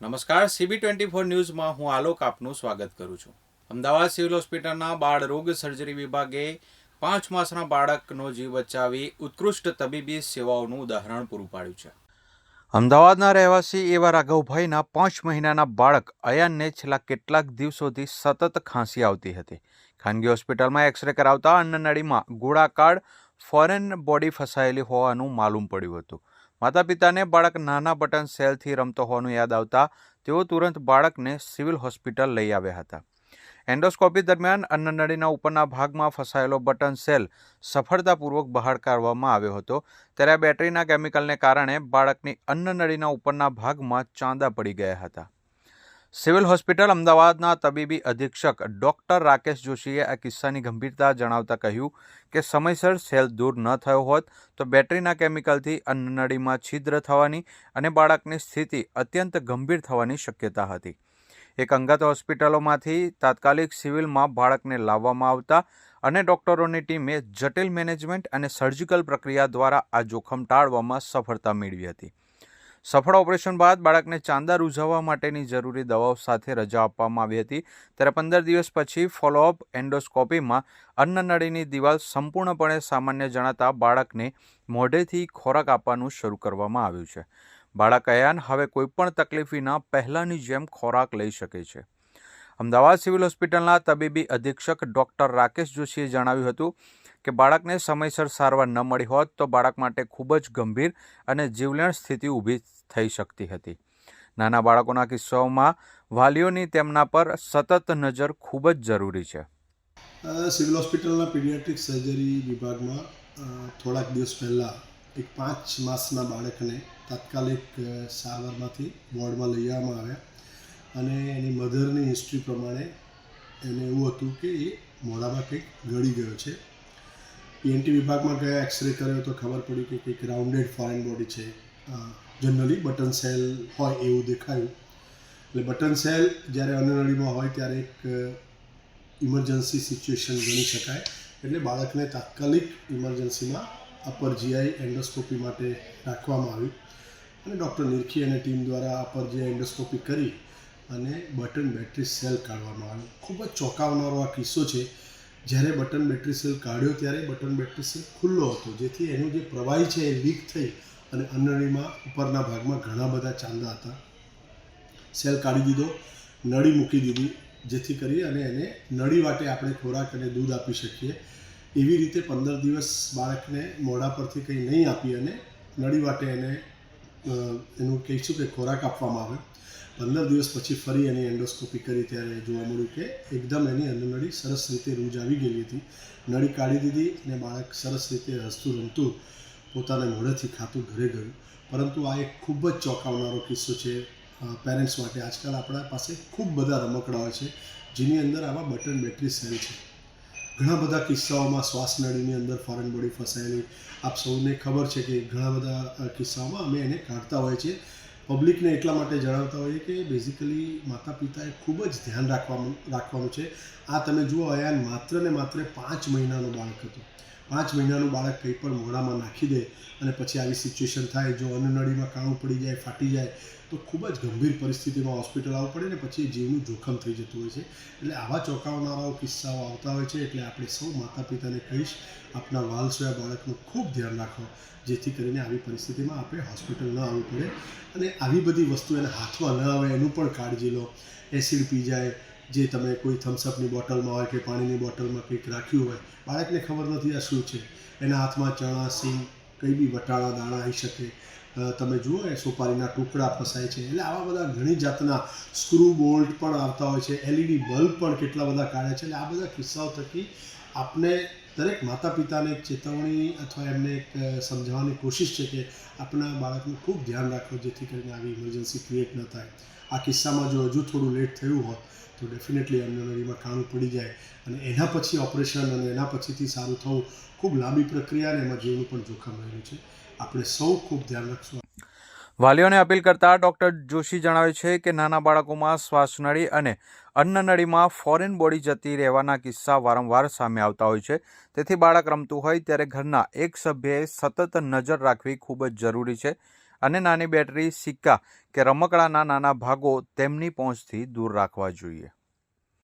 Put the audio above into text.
નમસ્કાર CB twenty four ન્યૂઝમાં હું આલોક આપનું સ્વાગત કરું છું. અમદાવાદ સિવિલ હોસ્પિટલના બાળ રોગ સર્જરી વિભાગે પાંચ માસના બાળકનો જીવ બચાવી ઉત્કૃષ્ટ તબીબી સેવાઓનું ઉદાહરણ પૂરું પાડ્યું છે. અમદાવાદના રહેવાસી એવા રાઘવભાઈના પાંચ મહિનાના બાળક અયાનને છેલ્લા કેટલાક દિવસોથી સતત ખાંસી આવતી હતી. ખાનગી હોસ્પિટલમાં એક્સરે કરાવતા અન્નનળીમાં ગોળાકાર ફોરેન બોડી ફસાયેલી હોવાનું માલુમ પડ્યું હતું. માતા પિતાને બાળક નાના બટન સેલથી રમતો હોવાનું યાદ આવતા તેઓ તુરંત બાળકને સિવિલ હોસ્પિટલ લઈ આવ્યા હતા. એન્ડોસ્કોપી દરમિયાન અન્નનળીના ઉપરના ભાગમાં ફસાયેલો બટન સેલ સફળતાપૂર્વક બહાર કાઢવામાં આવ્યો હતો. ત્યારે બેટરીના કેમિકલને કારણે બાળકની અન્નનળીના ઉપરના ભાગમાં ચાંદા પડી ગયા હતા. સિવિલ હોસ્પિટલ અમદાવાદના તબીબી અધિક્ષક ડોક્ટર રાકેશ જોશીએ આ કિસ્સાની ગંભીરતા જણાવતા કહ્યું કે સમયસર સેલ દૂર ન થયો હોત તો બેટરીના કેમિકલથી અન્નનળીમાં છિદ્ર થવાની અને બાળકની સ્થિતિ અત્યંત ગંભીર થવાની શક્યતા હતી. એક અંગત હોસ્પિટલોમાંથી તાત્કાલિક સિવિલમાં બાળકને લાવવામાં આવતા અને ડોક્ટરોની ટીમે જટિલ મેનેજમેન્ટ અને સર્જિકલ પ્રક્રિયા દ્વારા આ જોખમ ટાળવામાં સફળતા મેળવી હતી. સફળ ઓપરેશન બાદ બાળકને ચાંદા રૂઝાવવા માટેની જરૂરી દવાઓ સાથે રજા આપવામાં આવી હતી. ત્યારે પંદર દિવસ પછી ફોલોઅપ એન્ડોસ્કોપીમાં અન્નનળીની દિવાલ સંપૂર્ણપણે સામાન્ય જણાતા બાળકને મોઢેથી ખોરાક આપવાનું શરૂ કરવામાં આવ્યું છે. બાળક અયાન હવે કોઈપણ તકલીફ વિના પહેલાંની જેમ ખોરાક લઈ શકે છે. અમદાવાદ સિવિલ હોસ્પિટલના તબીબી અધિક્ષક ડૉક્ટર રાકેશ જોશીએ જણાવ્યું હતું કે બાળકને સમયસર સારવાર ન મળી હોત તો બાળક માટે ખૂબ જ ગંભીર અને જીવલેણ સ્થિતિ ઊભી થઈ શકતી હતી. નાના બાળકોના કિસ્સાઓમાં વાલીઓની તેમના પર સતત નજર ખૂબ જ જરૂરી છે. સિવિલ હોસ્પિટલના પીડિયાટ્રિક સર્જરી વિભાગમાં થોડાક દિવસ પહેલાં એક પાંચ માસના બાળકને તાત્કાલિક સારવારમાંથી વોર્ડમાં લઈ આવવામાં આવ્યા અને એની મધરની હિસ્ટ્રી પ્રમાણે એને એવું હતું કે એ મોઢામાં કંઈક ગળી ગયો છે. પીએનટી વિભાગમાં ગયા એક્સરે કર્યો તો ખબર પડી કે કંઈક રાઉન્ડેડ ફોરેન બોડી છે. જનરલી બટન સેલ હોય એવું દેખાયું. એટલે બટન સેલ જ્યારે અનનળીમાં હોય ત્યારે એક ઇમરજન્સી સિચ્યુએશન ગણી શકાય. એટલે બાળકને તાત્કાલિક ઇમરજન્સીમાં અપર જીઆઈ એન્ડોસ્કોપી માટે રાખવામાં આવ્યું. અને ડૉક્ટર નિરખી અને ટીમ દ્વારા અપર જીઆઈ એન્ડોસ્કોપી કરી અને બટન બેટરી સેલ કાઢવામાં આવ્યું. ખૂબ જ ચોંકાવનારો આ કિસ્સો છે. જ્યારે બટન બેટરી સેલ કાઢ્યો ત્યારે બટન બેટરી સેલ ખુલ્લો હતો, જેથી એનું જે પ્રવાહી છે એ લીક થઈ અને અન્નળીમાં ઉપરના ભાગમાં ઘણા બધા ચાંદા હતા. સેલ કાઢી દીધો, નળી મૂકી દીધી, જેથી કરી અને એને નળી વાટે આપણે ખોરાક અને દૂધ આપી શકીએ. એવી રીતે પંદર દિવસ બાળકને મોઢા પરથી કંઈ નહીં આપી અને નળી વાટે એને એનું કહીશું કે ખોરાક આપવામાં આવે. પંદર દિવસ પછી ફરી એની એન્ડોસ્કોપી કરી ત્યારે જોવા મળ્યું કે એકદમ એની અન્નનળી સરસ રીતે રૂજ આવી ગયેલી હતી. નળી કાઢી દીધી અને બાળક સરસ રીતે હસતું રમતું પોતાના મોઢેથી ખાતું ઘરે ગયું. પરંતુ આ એક ખૂબ જ ચોંકાવનારો કિસ્સો છે પેરેન્ટ્સ માટે. આજકાલ આપણા પાસે ખૂબ બધા રમકડા હોય છે, જેની અંદર આવા બટન બેટરી સેલ છે. ઘણા બધા કિસ્સાઓમાં શ્વાસ નળીની અંદર ફોરેન બોડી ફસાયેલી. આપ સૌને ખબર છે કે ઘણા બધા કિસ્સાઓમાં અમે એને કાઢતા હોઈએ છીએ પબ્લિકને એટલા માટે જણાવતા હોઈએ કે બેઝિકલી માતા પિતાએ ખૂબ જ ધ્યાન રાખવાનું રાખવાનું છે. આ તમે જુઓ અયાન માત્ર ને માત્ર પાંચ મહિનાનો બાળક હતું. પાંચ મહિનાનું બાળક કંઈ પણ મોઢામાં નાખી દે અને પછી આવી સિચ્યુએશન થાય, જો અન્નનળીમાં કાણું પડી જાય, ફાટી જાય, તો ખૂબ જ ગંભીર પરિસ્થિતિમાં હોસ્પિટલ આવવું પડે ને પછી જીવનું જોખમ થઈ જતું હોય છે. એટલે આવા ચોંકાવનારાઓ કિસ્સાઓ આવતા હોય છે, એટલે આપણે સૌ માતા પિતાને કહીશ, આપના વાલસોયા બાળકનું ખૂબ ધ્યાન રાખો, જેથી કરીને આવી પરિસ્થિતિમાં આપણે હોસ્પિટલ ન આવવું પડે. અને આવી બધી વસ્તુ એના હાથમાં ન આવે એનું પણ કાળજી લો. એસિડ પી જાય જે તમે કોઈ થમ્સઅપની બોટલમાં હોય કે પાણીની બોટલમાં કંઈક રાખ્યું હોય, બાળકને ખબર નથી આ શું છે. એના હાથમાં ચણા, સિંગ, કંઈ બી વટાણા, દાણા આવી શકે. તમે જુઓ એ સોપારીના ટુકડા ફસાય છે. એટલે આવા બધા ઘણી જાતના સ્ક્રૂ બોલ્ટ પણ આવતા હોય છે. એલઈડી બલ્બ પણ કેટલા બધા કાઢે છે. એટલે આ બધા કિસ્સાઓ થકી આપને દરેક માતા પિતાને એક ચેતવણી અથવા એમને એક સમજાવવાની કોશિશ છે કે આપણા બાળકનું ખૂબ ધ્યાન રાખો, જેથી કરીને આવી ઇમરજન્સી ક્રિએટ ન થાય. આ કિસ્સામાં જો હજુ થોડું લેટ થયું હોત, તો ડેફિનેટલી અન્નનળીમાં કાણું પડી જાય અને એના પછી ઓપરેશન અને એના પછીથી સારું થવું ખૂબ લાંબી પ્રક્રિયા અને એમાં જીવનું પણ જોખમ રહેલું છે. આપણે સૌ ખૂબ ધ્યાન રાખશું. વાલીઓને અપીલ કરતા ડોક્ટર જોશી જણાવે છે કે નાના બાળકોમાં શ્વાસનળી અને અન્નનળીમાં ફોરેન બોડી જતી રહેવાના કિસ્સા વારંવાર સામે આવતા હોય છે. તેથી બાળક રમતું હોય ત્યારે ઘરના એક સભ્યએ સતત નજર રાખવી ખૂબ જ જરૂરી છે અને નાની બેટરી સિક્કા કે રમકડાના નાના ભાગો તેમની પહોંચથી દૂર રાખવા જોઈએ.